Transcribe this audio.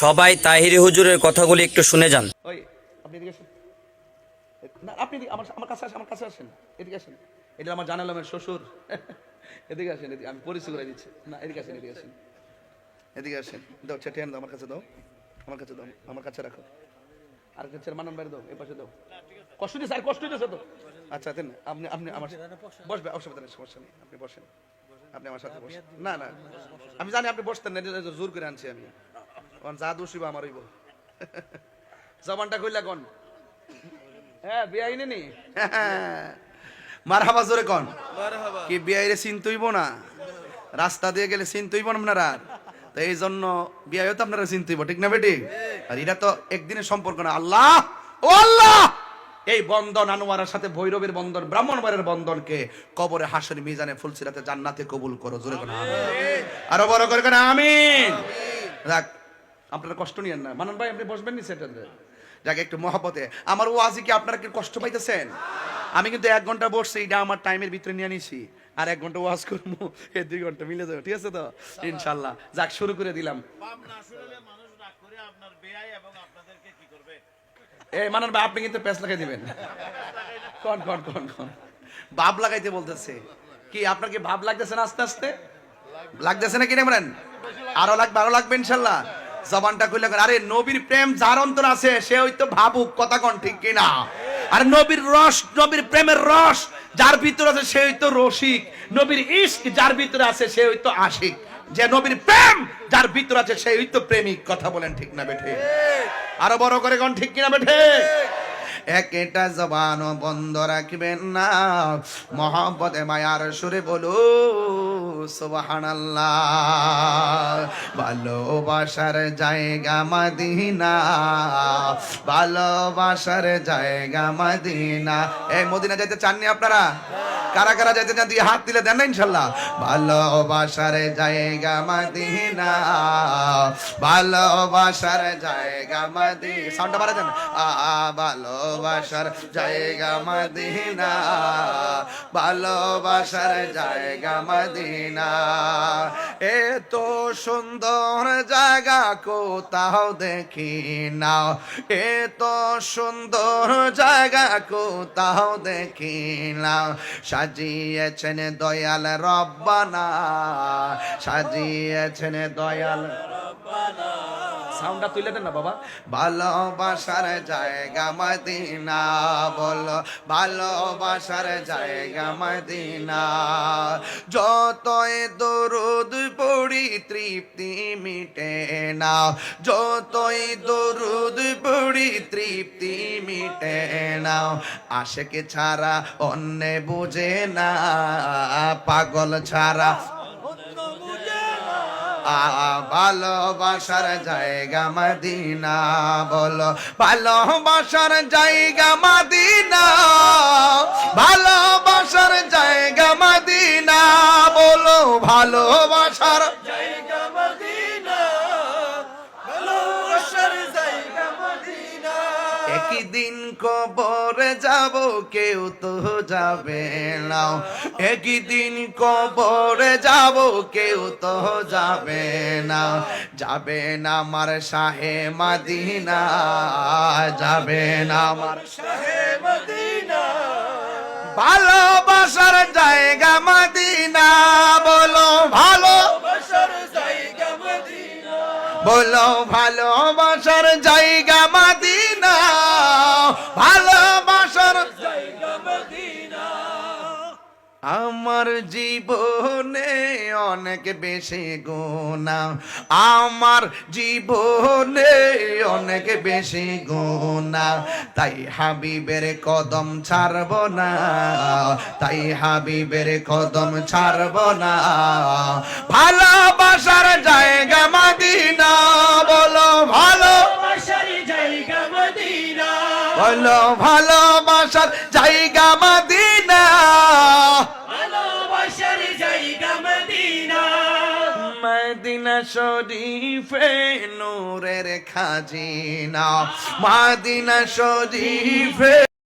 সবাই তাহিরি হুজুরের কথাগুলি একটু শুনে যান। আপনি এদিকে আমি পরিচয় করে আমার কাছে আর কাছে দাও দাও তো। আচ্ছা আপনি বসবে সমস্যা নেই, আপনি বসেন। আপনি আমার সাথে বসেন। না না, আমি জানি আপনি বসতেন জোর করে আনছি আমি। কারণ যা দোষী বা আমার হইব জবানটা কইলা কোন? হ্যাঁ বিয়াইনি নি? মারহাবা জোরে কোন? কি বিয়াইরে চিনতইব না? রাস্তা দিয়ে গেলে চিনতইব না আপনারা তো এই জন্য বিয়াইও তো আপনারা চিনতইব ঠিক না বেটি? আর এটা তো একদিনের সম্পর্ক না। আল্লাহ! ও আল্লাহ! এই বন্ধন আনোয়ারের সাথে ভৈরবের বন্ধন ব্রাহ্মণবাড়ের বন্ধনকে কবরে হাসের মিজানে ফুলসিরাতে জান্নাতে কবুল করো। জোরে কোন? আরও বড় করে কোন? আমিন। রাখ। আপনারা কষ্ট নিয়েন না। মানন ভাই, আপনি বসবেন নি সেটাতে। যাকে, একটু মহব্বতে। আমার ওয়াজি কি আপনারা কি কষ্ট পাইতেছেন? আমি কিন্তু এক ঘণ্টা বসছি, এটা আমার টাইমের ভিতরে নিয়ে নিছি। আর এক ঘণ্টা ওয়াজ করব এই দুই ঘণ্টা মিলে যাবে, ঠিক আছে তো? ইনশাল্লাহ। যাক, শুরু করে দিলাম। এই মানন ভাই, আপনি কিন্তু লাগাই দিবেন। কন কন কন কন। ভাব লাগাইতে বলতেছে। কি, আপনার কি ভাব লাগতেছে না আস্তে আস্তে? লাগতেছে না কি বলেন আরও লাগবে আরও লাগবে ইনশাল্লাহ। জবানটা খুলে আরে, নবীর প্রেম যার অন্তর আছে, সে হয়তো ভাবুক, কথা কন ঠিক কিনা? আর নবীর রস, নবীর প্রেমের রস যার ভিতরে আছে, সে হয়তো রসিক। নবীর ইশক যার ভিতরে আছে, সে হয়তো আশিক। যে নবীর প্রেম যার ভিতরে আছে, সে হয়তো প্রেমিক, কথা বলেন ঠিক না বেঠে? আরও বড় করে কোন ঠিক কিনা বেঠে? একটা জবান বন্ধ রাখবেন না। মহব্বতে, মায়ার সুরে বলো সুবহানাল্লাহ। ভালোবাসার জায়গা মদিনা ভালোবাসার জায়গা মদিনা। এই মদিনা যেতে চাননি আপনারা? কারা কারা যাইতে চান দিয়ে হাত দিলে দেন না ইনশাল্লাহ। ভালোবাসার জায়গা মদিনা, ভালোবাসার জায়গা মদিনা। সাউন্ডটা বাড়া দেন। ভালোবাসার জায়গা মদিনা, ভালোবাসার জায়গা মদিনা। এত সুন্দর জায়গা কোথাও দেখি না এত সুন্দর জায়গা কোথাও দেখি না সাজিয়েছেন দয়াল রব্বানা, সাজিয়েছেন দয়াল সাউন্ডটা তুলে দেন না বাবা। ভালোবাসার জায়গা মদিনা, বলো ভালোবাসার জায়গা মদিনা। যতই দরুদ পড়ি, তৃপ্তি মিটে না। যতই দরুদ পড়ি তৃপ্তি মিটে না আশেকে ছাড়া অন্য বুঝে না, পাগল ছাড়া ভালোবাসার জায়গা মদিনা, বলো ভালোবাসার জায়গা মদিনা, ভালোবাসার জায়গা মদিনা, বলো ভালোবাসার একদিন কবরে যাব কেউ তো যাবে না। একদিন কবরে যাব কেউ তো যাবে না। যাবে না আমার শাহে মাদিনা যাবে না আমার শাহে মদিনা। ভালোবাসার জায়গা মাদিনা বলো ভালো। ভালোবাসার জায়গা মদিনা। বলো ভালোবাসার জায়গা ভালোবাসার আমার জীবনে অনেক বেশি গুণা আমার জীবনে অনেক বেশি গোনা তাই হাবিবের কদম ছাড়ব না। তাই হাবিবের কদম ছাড়ব না। ভালোবাসার জায়গা মাদিনা বলো ভালো বলো ভালোবাসার জায়গা মাদিনা। ভালোবাসার জায়গা মাদিনা। মদিনা শরীফে নূরের খাজিনা। মদিনা শরীফে